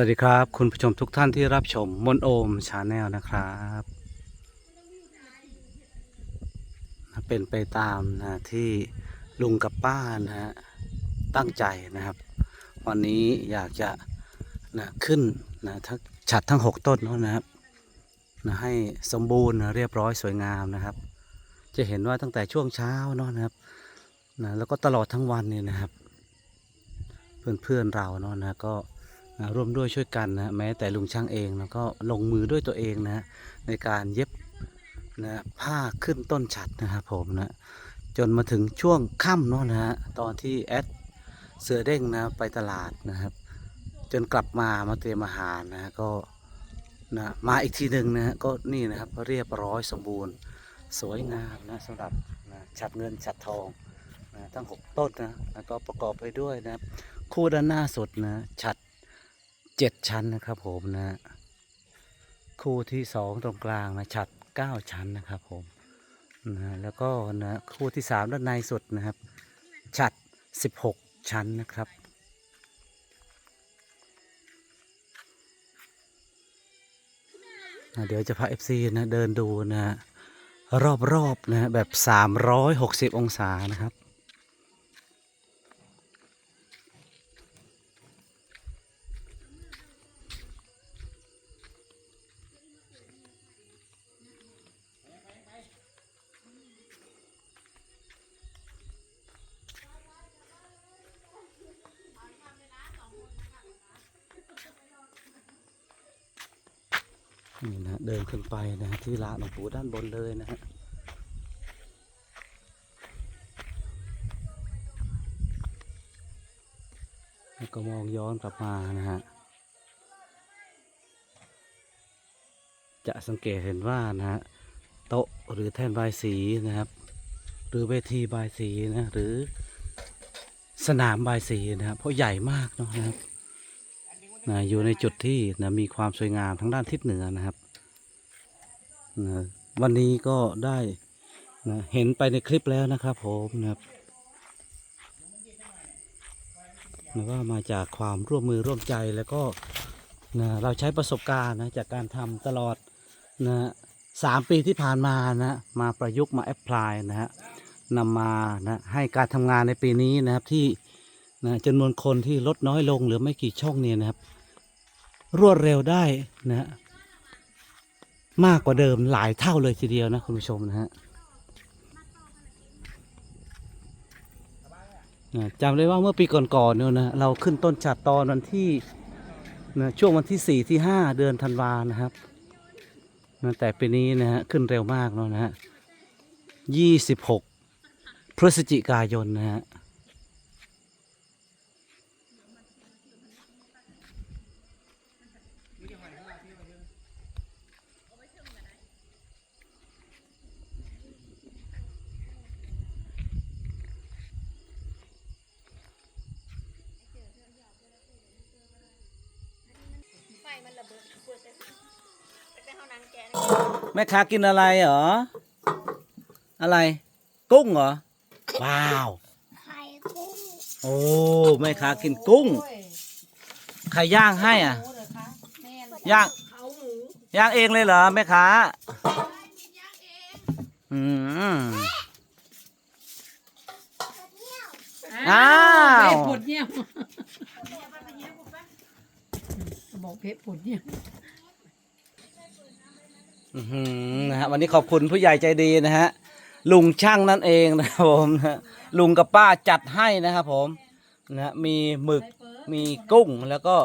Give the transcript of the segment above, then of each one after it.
วัสดีครับ คุณผู้ชมทุกท่านที่รับชมมนโอมชาแนลนะครับ เป็นไปตามนะที่ลุงกับป้านะฮะตั้งใจนะครับ วันนี้อยากจะนะขึ้นนะทั้งฉัดทั้ง 6 ต้นเนะนะครับนะให้สมบูรณ์นะเรียบร้อยสวยงามนะครับ จะเห็นว่าตั้งแต่ช่วงเช้าเนะนะครับนะแล้วก็ตลอดทั้งวันเนี่ยนะครับ เพื่อนๆเราเนาะนะก็ ร่วมด้วยช่วยกันนะแม้แต่ลุงช่างเองนะก็ลงมือด้วยตัวเองนะในการเย็บนะผ้าขึ้นต้นฉัดนะครับผมนะจนมาถึงช่วงค่ำเนาะนะฮะตอนที่แอดเสือเด้งนะไปตลาดนะครับ จนกลับมามาเตรียมอาหารนะก็นะมาอีกทีหนึ่งนะฮะก็นี่นะครับเรียบร้อยสมบูรณ์ สวยงามนะสำหรับนะฉัดเงินฉัดทองนะทั้งหกต้นนะแล้วก็ประกอบไปด้วยนะครับคู่ด้านหน้าสุดนะฉัด เจ็ดชั้นนะครับ ผมนะคู่ที่สองตรงกลางนะฉัดเก้าชั้นนะครับ ผมนะแล้วก็นะคู่ที่สามด้านในสุดนะครับ ฉัดสิบหกชั้นนะครับเดี๋ยวจะพาเอฟซีนะเดินดูนะรอบๆนะแบบสามร้อยหกสิบองศานะครับ นี่นะเดินขึ้นไปนะที่ลานหลวงปู่ด้านบนเลยนะฮะแล้วก็มองย้อนกลับมานะฮะจะสังเกตเห็นว่านะฮะโต๊ะหรือแท่นใบสีนะครับ หรือเวทีใบสีนะหรือสนามใบสีนะครับเพราะใหญ่มากเนาะนะครับ นะอยู่ในจุดที่นะมีความสวยงามทั้งด้านทิศเหนือนะครับนะวันนี้ก็ได้นะเห็นไปในคลิปแล้วนะครับผมนะครับนะว่ามาจากความร่วมมือร่วมใจแล้วก็นะเราใช้ประสบการณ์นะจากการทำตลอดนะสามปีที่ผ่านมานะมาประยุกต์มาแอพพลายนะฮะนำมานะให้การทำงานในปีนี้นะครับที่ นะจำนวนคนที่ลดน้อยลงเหรือไม่กี่ช่องเนี่ยนะครับ รวดเร็วได้นะฮะมากกว่าเดิมหลายเท่าเลยทีเดียวนะคุณผู้ชมนะฮะนะจำได้ว่าเมื่อปีก่อนๆเนี่ยนะเราขึ้นต้นฉัดตอนวันที่นะช่วงวันที่สี่ที่ห้าเดือนธันวานะครับนะแต่ปีนี้นะฮะขึ้นเร็วมากเนาะนะฮะยี่สิบหกพฤศจิกายนนะฮะ ม่ค้ากินอะไรเหรอ อะไร กุ้งเหรอ ว้าว ไข่กุ้งโอ้แม่ค้ากินกุ้ง ใครย่างให้อะหมูเหรอคะแม่นย่างเขาหมูย่างเองเลยเหรอแม่ค้าอืมอ้าวเพชรผุดเนี่ยบอกเพชรผุดเนี่ยอื้อหือ นะฮะวันนี้ขอบคุณผู้ใหญ่ใจดีนะฮะลุงช่างนั่นเองนะครับผมนะลุงกับป้าจัดให้นะครับผมนะฮะมีหมึกมีกุ้งแล้วก็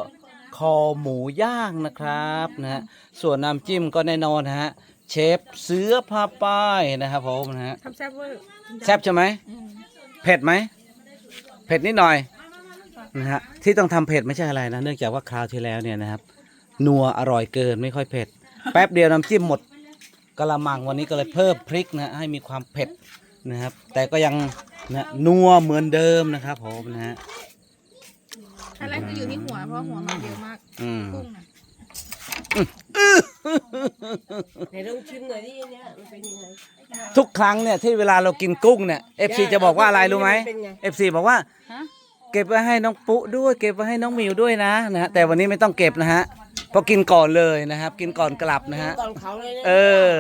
คอหมูย่างนะครับนะฮะส่วนน้ำจิ้มก็แน่นอนนะฮะเชฟเสือพาป้ายนะครับผมนะฮะทำแซ่บเวอร์แซ่บใช่ไหมเผ็ดไหมเผ็ดนิดหน่อยนะฮะที่ต้องทำเผ็ดไม่ใช่อะไรนะเนื่องจากว่าคราวที่แล้วเนี่ยนะครับนัวอร่อยเกินไม่ค่อยเผ็ด แป๊บเดียวน้ำจิ้มหมดกะละมังวันนี้ก็เลยเพิ่มพริกนะให้มีความเผ็ดนะครับ แต่ก็ยังนะนัวเหมือนเดิมนะครับผมนะฮะอะไรคืออยู่ที่หัวเพราะหัวมันเยอะมากอืมกุ้งนะไหนลองชิมหน่อยดิเนี่ยมันเป็นยังไงทุกครั้งเนี่ยที่เวลาเรากินกุ้งเนี่ยเอฟซีจะบอกว่าอะไรรู้ไหมเป็นไงเอฟซีบอกว่าฮะเก็บไว้ให้น้องปุ๊ด้วย เก็บไว้ให้น้องหมิวด้วยนะนะฮะแต่วันนี้ไม่ต้องเก็บนะฮะ เพราะกินก่อนเลยนะครับ กินก่อนกลับนะฮะ ตอนเขาเลยนะเออ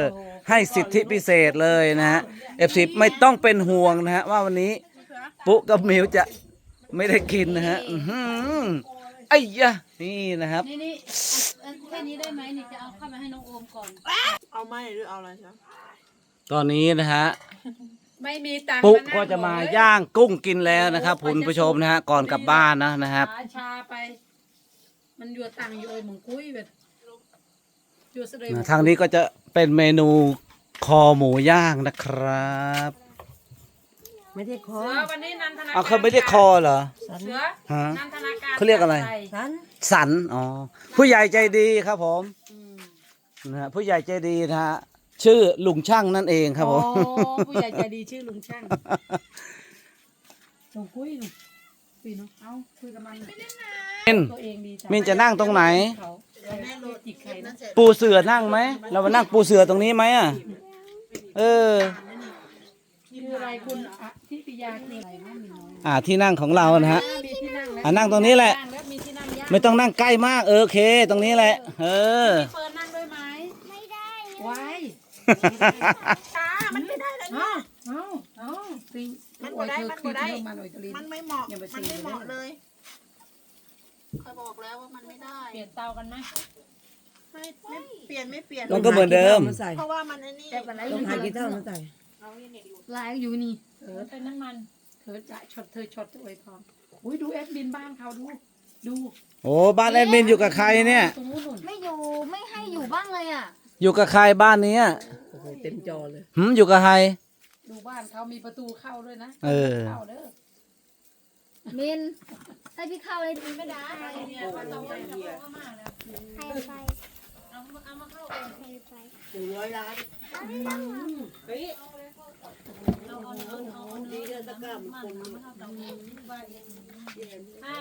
ให้สิทธิพิเศษเลยนะฮะเอฟซีไม่ต้องเป็นห่วงนะฮะ ว่าวันนี้ ปุ๊กับหมิวจะไม่ได้กินนะฮะอื้อหือไอ้ยะนี่นะครับ นี่นี่เอาเอาแค่นี้ได้ไหมนี่จะเอาเข้ามาให้น้องโอมก่อน เอาไหมหรือเอาอะไรจ๊ะตอนนี้นะฮะ ไม่มีตังค์ปุ๊นั่งก็จะมาเลยย่างกุ้งกินแล้วนะครับคุณผู้ชมนะฮะ ก่อนกลับบ้านนะนะครับ ชาชาไป มันอยู่ตังอยู่เอ้ยหมองกุ้ยแบบอยู่เสดยทางนี้ก็จะเป็นเมนูคอหมูย่างนะครับไม่ได้คอเสือวันนี้นันทนาการเอาเขาไม่ได้คอเหรอเสือฮะนันทนาการเขาเรียกอะไรใส่ฉันสันอ๋อผู้ใหญ่ใจดีครับผมนะฮะผู้ใหญ่ใจดีนะฮะชื่อลุงช่างนั่นเองครับผมโอ้ผู้ใหญ่ใจดีชื่อลุงช่างหลงกุ้ยหนูคุยเนาะเอาคุยกับมันมิน ตัวเองดีจ้มินจะนั่งตรงไหน เขาแม่โรจิกไข่นะปูเสือนั่งไหม เรามานั่งปูเสือตรงนี้ไหมอะ เออ คืออะไรคุณอะทิติยาคืออะไรนะมีน้อยอ่าที่นั่งของเรานะฮะ มีที่นั่งแล้วอะนั่งตรงนี้แหละ นั่งแล้วมีที่นั่งยากไม่ต้องนั่งใกล้มากเออโอเค ตรงนี้แหละ เออเฟิร์นนั่งด้วยไหมไม่ได้ไว้ช้ามันไม่ได้เลยเอาเอาเอาสิมันบ่ได้มันบ่ได้ มันบ่ได้มันไม่เหมาะอย่าไปมันซีไม่เรียสเหมาะเลยเคยบอก แล้วว่ามันไม่ได้ เปลี่ยนเตากันไหมไม่ไม่เปลี่ยนไม่เปลี่ยน มันก็เหมือนเดิมใส่เพราะว่ามันไอ้นี่แต่วันไหนต้องหากี่เท่ามาใส่ลายอยู่นี่เออเป็นน้ำมันเธอจะช็อตเธอช็อตตัวไอ้ทองอุ้ยดูแอดมินบ้านเขาดู ดูโอ้บ้านแอดมินอยู่กับใครเนี่ย ตรงนู้นนู่นไม่อยู่ไม่ให้อยู่บ้างเลยอะอยู่กับใครบ้านเนี้ยโอ้โหเต็มจอเลย หืมอยู่กับใคร ดูบ้านเขามีประตูเข้าด้วยนะเออ เข้าเด้อมินให้พี่เข้าเลยไม่ได้ เนี่ยประตูเนี่ยเขาก็มาแล้วให้ไฟเอามาเข้าเองให้ไฟหนึ่งร้อยล้านเฮ้ยเอาเอาเอาเอาเอาดีเดือนตะกร้ามันคงอ่า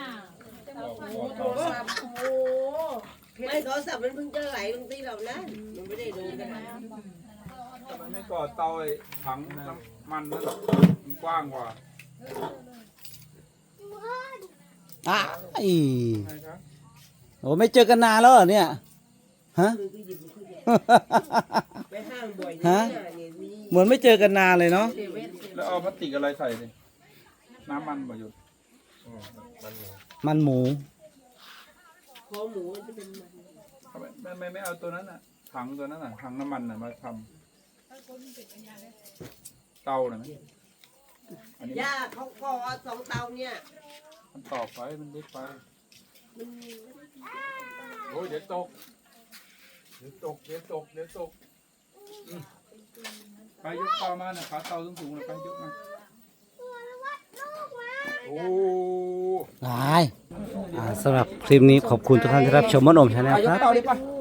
โอ้โหไม่โทรศัพท์มันเพิ่งจะไหลลงที่เรานะมันไม่ได้ดูกันนะทำไมไม่ก่อเตาไอ้ถังน้ำมันนั่นมันกว้างกว่าอะอีไงครับโอ้ไม่เจอกันนานแล้วเหรอเนี่ย ฮะคือก็หยิบมันขึ้นไปห้างบ่อยฮะนะเนี่ยมีเหมือนไม่เจอกันนานเลยเนาะแล้วเอาพลาสติกอะไรใส่ดิน้ำมันประโยชน์มันหมู คอหมูมันจะเป็นมันทำไมไม่ไม่ไม่เอาตัวนั้นอะ ถังตัวนั้นอะ ถังน้ำมันอะมาทำเตาน่ะไหมอันนี้ ย่าเขาขอสองเตาเนี่ย มันต่อไฟมันเล็กไปโอ้ยเดี๋ยวตกเดี๋ยวตกเดี๋ยวตกเดี๋ยวตกอืมไปยกเตามาน่ะขาเตาสูงๆนะไปยกมาโอ้ได้อ่าสำหรับคลิปนี้ขอบคุณทุกท่านที่รับชมมโนมชาแนลครับ